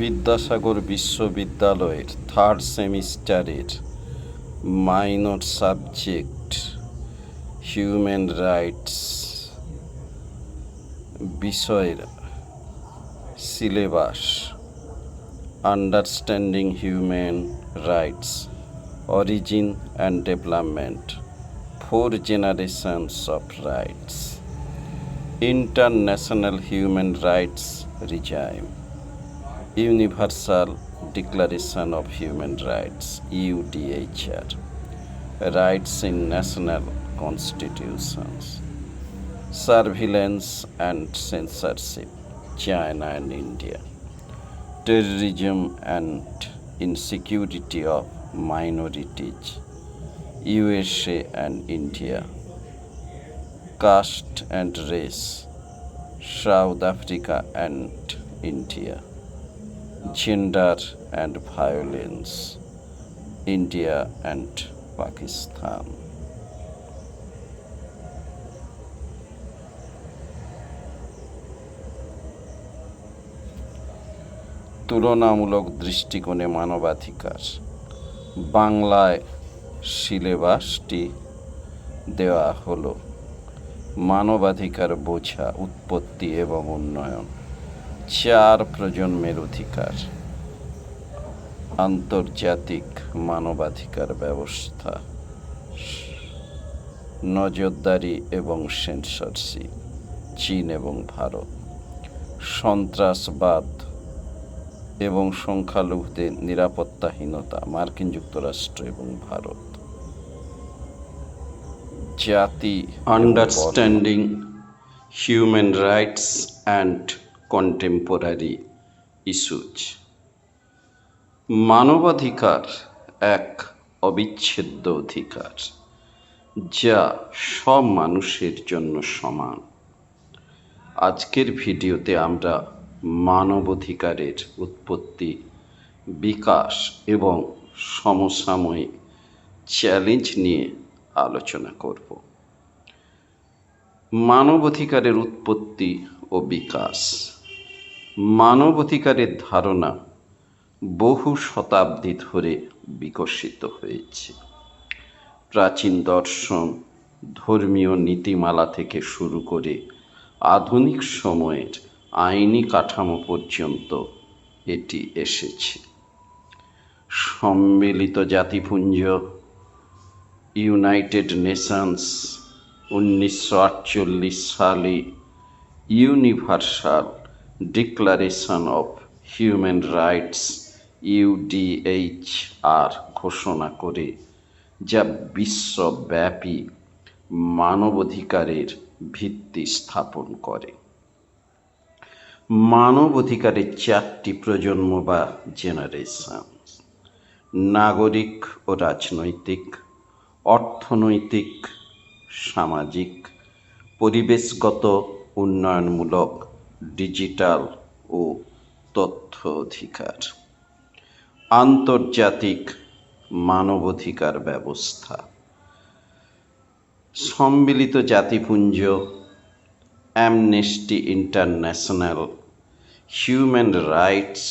বিদ্যাসাগর বিশ্ববিদ্যালয়ের থার্ড সেমিস্টারের minor subject human rights বিষয়ের syllabus understanding human rights origin and development four generations of rights international human rights regime Universal Declaration of Human Rights, UDHR, rights in national constitutions, surveillance and censorship, China and India, terrorism and insecurity of minorities, USA and India, caste and race, South Africa and India. Gender and violence, India and Pakistan তুলনামূলক দৃষ্টিকোণে মানবাধিকার বাংলায় সিলেবাসটি দেওয়া হলো মানবাধিকার বোঝা উৎপত্তি এবং উন্নয়ন চার প্রজন্মের অধিকার আন্তর্জাতিক মানবাধিকার ব্যবস্থা নজরদারি এবং সেন্সরশিপ চীন এবং ভারত সন্ত্রাসবাদ এবং সংখ্যালঘুদের নিরাপত্তাহীনতা মার্কিন যুক্তরাষ্ট্র এবং ভারত জাতি understanding human rights and contemporary issues মানবাধিকার এক অবিচ্ছেদ্য অধিকার যা সব মানুষের জন্য সমান আজকের ভিডিওতে আমরা মানবাধিকারের উৎপত্তি বিকাশ এবং সমসাময়িক চ্যালেঞ্জ নিয়ে আলোচনা করব মানবাধিকারের উৎপত্তি ও বিকাশ মানবাধিকারের ধারণা বহু শতাব্দী ধরে বিকশিত হয়েছে প্রাচীন দর্শন ধর্মীয় নীতিমালা থেকে শুরু করে আধুনিক সময়ের আইনি কাঠামো পর্যন্ত এটি এসেছে সম্মিলিত জাতিপুঞ্জ ইউনাইটেড নেশনস উনিশশো সালে Universal Declaration of Human Rights UDHR ঘোষণা করে যা বিশ্বব্যাপী মানবাধিকারের ভিত্তি স্থাপন করে মানবাধিকারের চারটি প্রজন্ম বা জেনারেশন নাগরিক ও রাজনৈতিক অর্থনৈতিক সামাজিক পরিবেশগত উন্নয়নমূলক ডিজিটাল ও তথ্য অধিকার আন্তর্জাতিক মানবাধিকার ব্যবস্থা সম্মিলিত জাতিপুঞ্জ অ্যামনেস্টি ইন্টারন্যাশনাল হিউম্যান রাইটস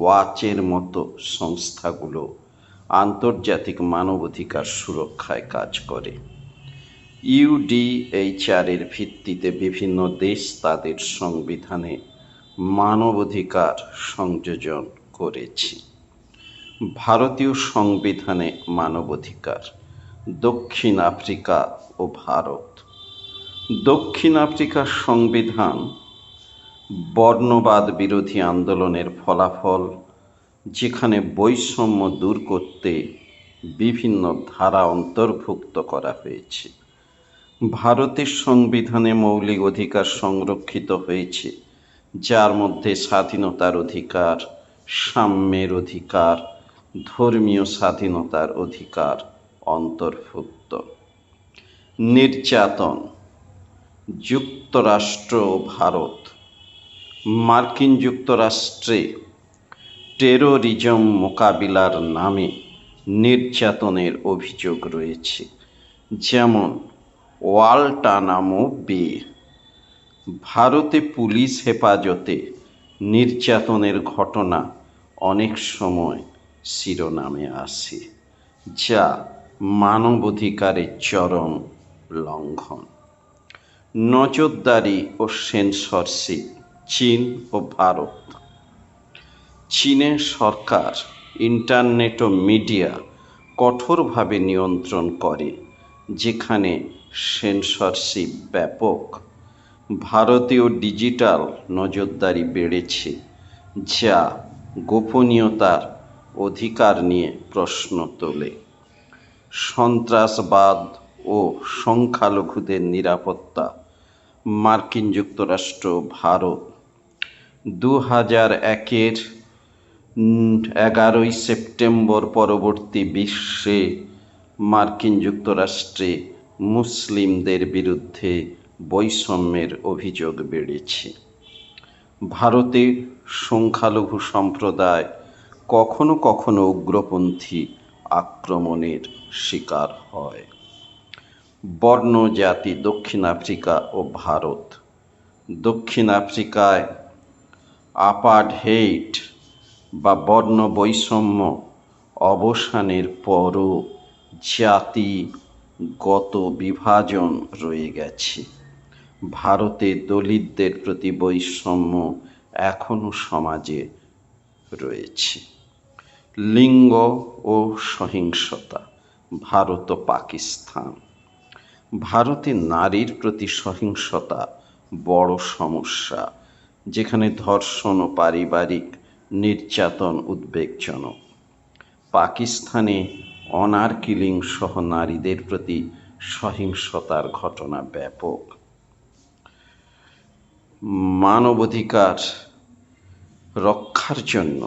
ওয়াচের মতো সংস্থাগুলো আন্তর্জাতিক মানবাধিকার সুরক্ষায় কাজ করে ইউডিএইচআরের ভিত্তিতে বিভিন্ন দেশ তাদের সংবিধানে মানবাধিকার সংযোজন করেছে ভারতীয় সংবিধানে মানবাধিকার দক্ষিণ আফ্রিকা ও ভারত দক্ষিণ আফ্রিকার সংবিধান বর্ণবাদ বিরোধী আন্দোলনের ফলাফল যেখানে বৈষম্য দূর করতে বিভিন্ন ধারা অন্তর্ভুক্ত করা হয়েছে ভারতের সংবিধানে মৌলিক অধিকার সংরক্ষিত হয়েছে যার মধ্যে স্বাধীনতার অধিকার সাম্যের অধিকার ধর্মীয় স্বাধীনতার অধিকার অন্তর্ভুক্ত নির্যাতন যুক্তরাষ্ট্র ও ভারত মার্কিন যুক্তরাষ্ট্রে টেরোরিজম মোকাবিলার নামে নির্যাতনের অভিযোগ রয়েছে যেমন ওয়ালটানামো বে ভারতে পুলিশ হেফাজতে নির্যাতনের ঘটনা অনেক সময় শিরোনামে আসে যা মানবাধিকারের চরম লঙ্ঘন নজরদারি ও সেন্সরশিপ চীন ও ভারত চীনের সরকার ইন্টারনেট ও মিডিয়া কঠোরভাবে নিয়ন্ত্রণ করে যেখানে সেন্সরশিপ ব্যাপক ভারতীয় ডিজিটাল নজরদারি বেড়েছে যা গোপনীয়তার অধিকার নিয়ে প্রশ্ন তোলে সন্ত্রাসবাদ ও সংখ্যালঘুদের নিরাপত্তা মার্কিন যুক্তরাষ্ট্র ভারত দু হাজার একের এগারোই সেপ্টেম্বর পরবর্তী বিশ্বে মার্কিন যুক্তরাষ্ট্রে মুসলিমদের বিরুদ্ধে বৈষম্যের অভিযোগ বেড়েছে ভারতে সংখ্যালঘু সম্প্রদায় কখনো কখনো উগ্রপন্থী আক্রমণের শিকার হয় বর্ণ জাতি দক্ষিণ আফ্রিকা ও ভারত দক্ষিণ আফ্রিকায় আপার্ট হেইট বা বর্ণ বৈষম্য অবসানের পরও জাতি গত বিভাজন রয়ে গেছে ভারতে দলিতদের প্রতি বৈষম্য এখনও সমাজে রয়েছে লিঙ্গ ও সহিংসতা ভারত ও পাকিস্তান ভারতে নারীর প্রতি সহিংসতা বড় সমস্যা যেখানে ধর্ষণ ও পারিবারিক নির্যাতন উদ্বেগজনক পাকিস্তানে অনার কিলিং সহ নারীদের প্রতি সহিংসতার ঘটনা ব্যাপক মানবাধিকার রক্ষার জন্য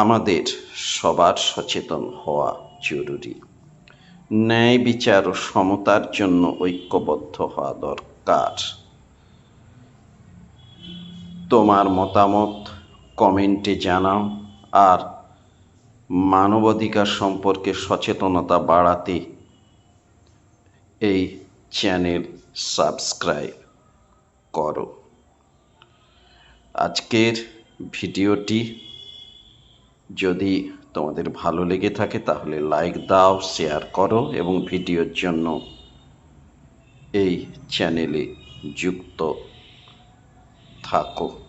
আমাদের সবার সচেতন হওয়া জরুরি ন্যায় বিচার ও সমতার জন্য ঐক্যবদ্ধ হওয়া দরকার তোমার মতামত কমেন্টে জানাও আর মানবাধিকার সম্পর্কে সচেতনতা বাড়াতে এই চ্যানেল সাবস্ক্রাইব করো আজকের ভিডিওটি যদি তোমাদের ভালো লেগে থাকে তাহলে লাইক দাও শেয়ার করো এবং ভিডিওর জন্য এই চ্যানেলে যুক্ত থাকো